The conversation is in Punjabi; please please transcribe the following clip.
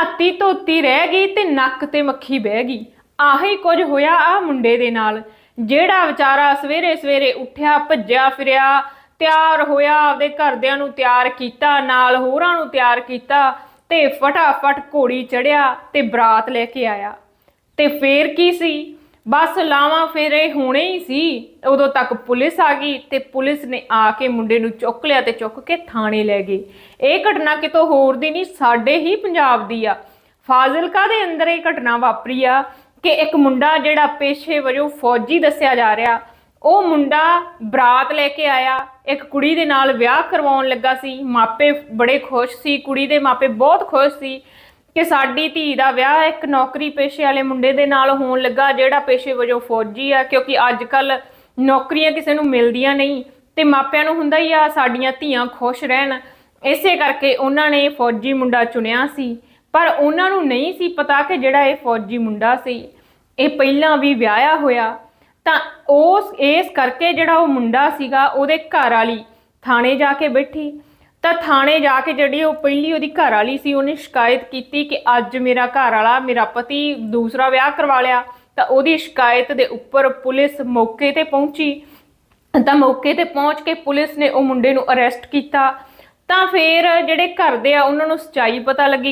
ਨਾਤੀ ਧੋਤੀ ਰਹਿ ਗਈ ਤੇ ਨੱਕ ਤੇ ਮੱਖੀ ਬਹਿ ਗਈ। ਆਹੀ ਕੁਝ ਹੋਇਆ ਆ ਮੁੰਡੇ ਦੇ ਨਾਲ। ਜਿਹੜਾ ਵਿਚਾਰਾ ਸਵੇਰੇ ਸਵੇਰੇ ਉੱਠਿਆ, ਭੱਜਿਆ, ਫਿਰਿਆ, ਤਿਆਰ ਹੋਇਆ, ਆਪਦੇ ਘਰਦਿਆਂ ਨੂੰ ਤਿਆਰ ਕੀਤਾ, ਨਾਲ ਹੋਰਾਂ ਨੂੰ ਤਿਆਰ ਕੀਤਾ ਤੇ ਫਟਾਫਟ ਘੋੜੀ ਚੜਿਆ ਤੇ ਬਰਾਤ ਲੈ ਕੇ ਆਇਆ। ਤੇ ਫੇਰ ਕੀ ਸੀ? ਬਸ ਲਾਵਾਂ ਫੇਰੇ ਹੋਣੇ ਹੀ ਸੀ। ਉਦੋਂ ਤੱਕ ਪੁਲਿਸ ਆ ਗਈ ਤੇ ਪੁਲਿਸ ਨੇ ਆ ਕੇ ਮੁੰਡੇ ਨੂੰ ਚੁੱਕ ਲਿਆ ਤੇ ਚੁੱਕ ਕੇ ਥਾਣੇ ਲੈ ਗਏ ਇਹ ਘਟਨਾ ਕਿਤੋਂ ਹੋਰ ਦੀ ਨਹੀਂ, ਸਾਡੇ ਹੀ ਪੰਜਾਬ ਦੀ ਆ। ਫਾਜ਼ਿਲਕਾ ਦੇ ਅੰਦਰ ਇਹ ਘਟਨਾ ਵਾਪਰੀ ਆ ਕਿ ਇੱਕ ਮੁੰਡਾ ਜਿਹੜਾ ਪੇਸ਼ੇ ਵਜੋਂ ਫੌਜੀ ਦੱਸਿਆ ਜਾ ਰਿਹਾ, ਉਹ ਮੁੰਡਾ ਬਰਾਤ ਲੈ ਕੇ ਆਇਆ। ਇੱਕ ਕੁੜੀ ਦੇ ਨਾਲ ਵਿਆਹ ਕਰਵਾਉਣ ਲੱਗਾ ਸੀ। ਮਾਪੇ ਬੜੇ ਖੁਸ਼ ਸੀ, ਕੁੜੀ ਦੇ ਮਾਪੇ ਬਹੁਤ ਖੁਸ਼ ਸੀ। ਕਿ ਸਾਡੀ ਧੀ ਦਾ ਵਿਆਹ ਇੱਕ ਨੌਕਰੀ ਪੇਸ਼ੇ ਵਾਲੇ ਮੁੰਡੇ ਦੇ ਨਾਲ ਹੋਣ ਲੱਗਾ, ਜਿਹੜਾ ਪੇਸ਼ੇ ਵਜੋਂ ਫੌਜੀ ਆ, ਕਿਉਂਕਿ ਅੱਜ ਕੱਲ ਨੌਕਰੀਆਂ ਕਿਸੇ ਨੂੰ ਮਿਲਦੀਆਂ ਨਹੀਂ ਤੇ ਮਾਪਿਆਂ ਨੂੰ ਹੁੰਦਾ ਹੀ ਆ, ਸਾਡੀਆਂ ਧੀਆਂ ਖੁਸ਼ ਰਹਿਣ। ਇਸੇ ਕਰਕੇ ਉਹਨਾਂ ਨੇ ਫੌਜੀ ਮੁੰਡਾ ਚੁਣਿਆ ਸੀ, ਪਰ ਉਹਨਾਂ ਨੂੰ ਨਹੀਂ ਸੀ ਪਤਾ ਕਿ ਜਿਹੜਾ ਇਹ ਫੌਜੀ ਮੁੰਡਾ ਸੀ, ਇਹ ਪਹਿਲਾਂ ਵੀ ਵਿਆਹਿਆ ਹੋਇਆ। ਤਾਂ ਉਸ, ਇਸ ਕਰਕੇ ਜਿਹੜਾ ਉਹ ਮੁੰਡਾ ਸੀਗਾ, ਉਹਦੇ ਘਰ ਵਾਲੀ ਥਾਣੇ ਜਾ ਕੇ ਬੈਠੀ। ਤਾਂ ਥਾਣੇ ਜਾ ਕੇ ਜਿਹੜੀ ਉਹ ਪਹਿਲੀ ਉਹਦੀ ਘਰ ਵਾਲੀ ਸੀ, ਉਹਨੇ ਸ਼ਿਕਾਇਤ ਕੀਤੀ ਕਿ ਅੱਜ ਮੇਰਾ ਘਰ ਵਾਲਾ ਮੇਰਾ ਪਤੀ ਦੂਸਰਾ ਵਿਆਹ ਕਰਵਾ ਲਿਆ। ਤਾਂ ਉਹਦੀ ਸ਼ਿਕਾਇਤ ਦੇ ਉੱਪਰ ਪੁਲਿਸ ਮੌਕੇ ਤੇ ਪਹੁੰਚੀ। ਤਾਂ ਮੌਕੇ ਤੇ ਪਹੁੰਚ ਕੇ ਪੁਲਿਸ ਨੇ ਉਹ ਮੁੰਡੇ ਨੂੰ ਅਰੈਸਟ ਕੀਤਾ। ਤਾਂ ਫਿਰ ਜਿਹੜੇ ਘਰ ਦੇ ਆ, ਉਹਨਾਂ ਨੂੰ ਸੱਚਾਈ ਪਤਾ ਲੱਗੀ